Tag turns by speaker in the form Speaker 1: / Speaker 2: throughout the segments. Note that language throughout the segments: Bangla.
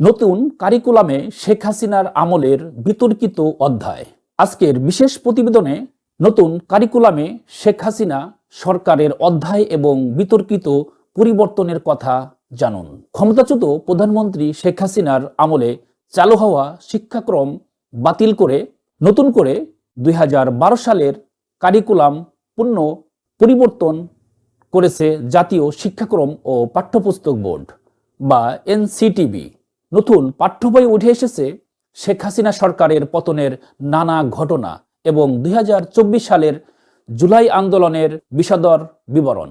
Speaker 1: নতুন কারিকুলামে শেখ হাসিনার আমলের বিতর্কিত অধ্যায়। আজকের বিশেষ প্রতিবেদনে নতুন কারিকুলামে শেখ হাসিনা সরকারের অধ্যায় এবং বিতর্কিত পরিবর্তনের কথা জানুন। ক্ষমতাচ্যুত প্রধানমন্ত্রী শেখ হাসিনার আমলে চালু হওয়া শিক্ষাক্রম বাতিল করে নতুন করে দুই হাজার বারো সালের কারিকুলাম পূর্ণ পরিবর্তন করেছে জাতীয় শিক্ষাক্রম ও পাঠ্যপুস্তক বোর্ড বা এনসিটিবি। নতুন পাঠ্য বই উঠে এসেছে শেখ হাসিনা সরকারের পতনের নানা ঘটনা এবং দুই হাজার চব্বিশ সালের জুলাই আন্দোলনের বিষদর বিবরণ।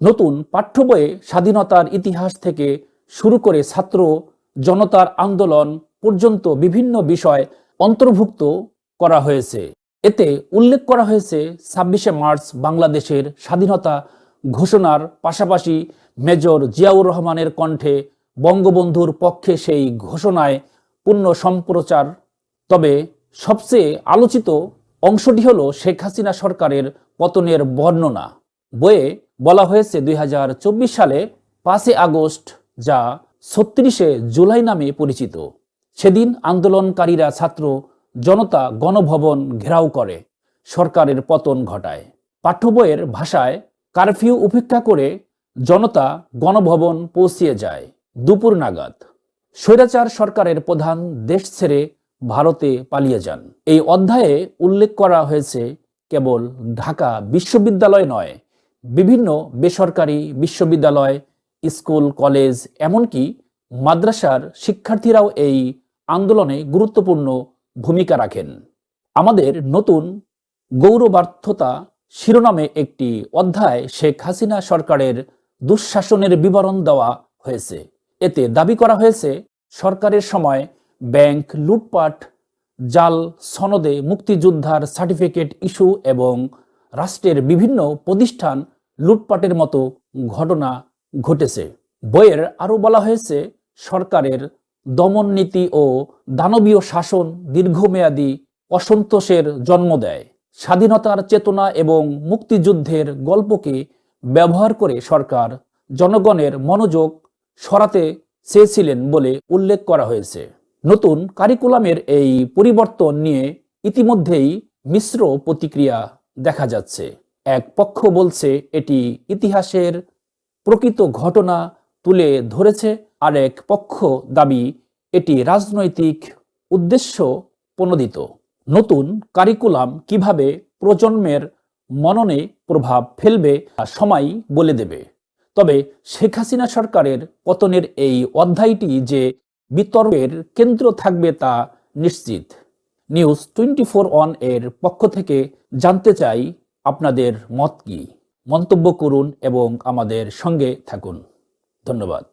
Speaker 1: নতুন পাঠ্য বইয়ে স্বাধীনতার ইতিহাস থেকে শুরু করে ছাত্র জনতার আন্দোলন পর্যন্ত বিভিন্ন বিষয় অন্তর্ভুক্ত করা হয়েছে। এতে উল্লেখ করা হয়েছে ছাব্বিশে মার্চ বাংলাদেশের স্বাধীনতা ঘোষণার পাশাপাশি মেজর জিয়াউর রহমানের কণ্ঠে বঙ্গবন্ধুর পক্ষে সেই ঘোষণায় পূর্ণ সম্প্রচার। তবে সবচেয়ে আলোচিত অংশটি হল শেখ হাসিনা সরকারের পতনের বর্ণনা। বইয়ে বলা হয়েছে দুই হাজার চব্বিশ সালে পাঁচই আগস্ট, যা ছত্রিশে জুলাই নামে পরিচিত। সেদিন আন্দোলনকারীরা ছাত্র জনতা গণভবন ঘেরাও করে সরকারের পতন ঘটায়। পাঠ্য বইয়ের ভাষায় কারফিউ উপেক্ষা করে জনতা গণভবন পৌঁছিয়ে যায়। দুপুর নাগাদ স্বৈরাচার সরকারের প্রধান দেশ ছেড়ে ভারতে পালিয়ে যান। এই অধ্যায়ে উল্লেখ করা হয়েছে, কেবল ঢাকা বিশ্ববিদ্যালয় নয়, বিভিন্ন বেসরকারি বিশ্ববিদ্যালয়, স্কুল, কলেজ, এমনকি মাদ্রাসার শিক্ষার্থীরাও এই আন্দোলনে গুরুত্বপূর্ণ ভূমিকা রাখেন। আমাদের নতুন গৌরবার্থতা শিরোনামে একটি অধ্যায় শেখ হাসিনা সরকারের দুঃশাসনের বিবরণ দেওয়া হয়েছে। এতে দাবি করা হয়েছে, সরকারের সময় ব্যাংক লুটপাট, জাল সনদে মুক্তিযোদ্ধার সার্টিফিকেট ইস্যু এবং রাষ্ট্রের বিভিন্ন প্রতিষ্ঠান লুটপাটের মতো ঘটনা ঘটেছে। বইয়ের আরও বলা হয়েছে, সরকারের দমন নীতি ও দানবীয় শাসন দীর্ঘমেয়াদী অসন্তোষের জন্ম দেয়। স্বাধীনতার চেতনা এবং মুক্তিযুদ্ধের গল্পকে ব্যবহার করে সরকার জনগণের মনোযোগ সরাতে চেয়েছিলেন বলে উল্লেখ করা হয়েছে। নতুন কারিকুলামের এই পরিবর্তন নিয়ে ইতিমধ্যেই মিশ্র প্রতিক্রিয়া দেখা যাচ্ছে। এক পক্ষ বলছে এটি ইতিহাসের প্রকৃত ঘটনা তুলে ধরেছে, আরেক পক্ষ দাবি এটি রাজনৈতিক উদ্দেশ্য প্রণোদিত। নতুন কারিকুলাম কীভাবে প্রজন্মের মননে প্রভাব ফেলবে সময় বলে দেবে। তবে শেখ হাসিনা সরকারের পতনের এই অধ্যায়টি যে বিতর্কের কেন্দ্র থাকবে তা নিশ্চিত। নিউজ টোয়েন্টি ফোর অন এর পক্ষ থেকে জানতে চাই আপনাদের মত কি? মন্তব্য করুন এবং আমাদের সঙ্গে থাকুন। ধন্যবাদ।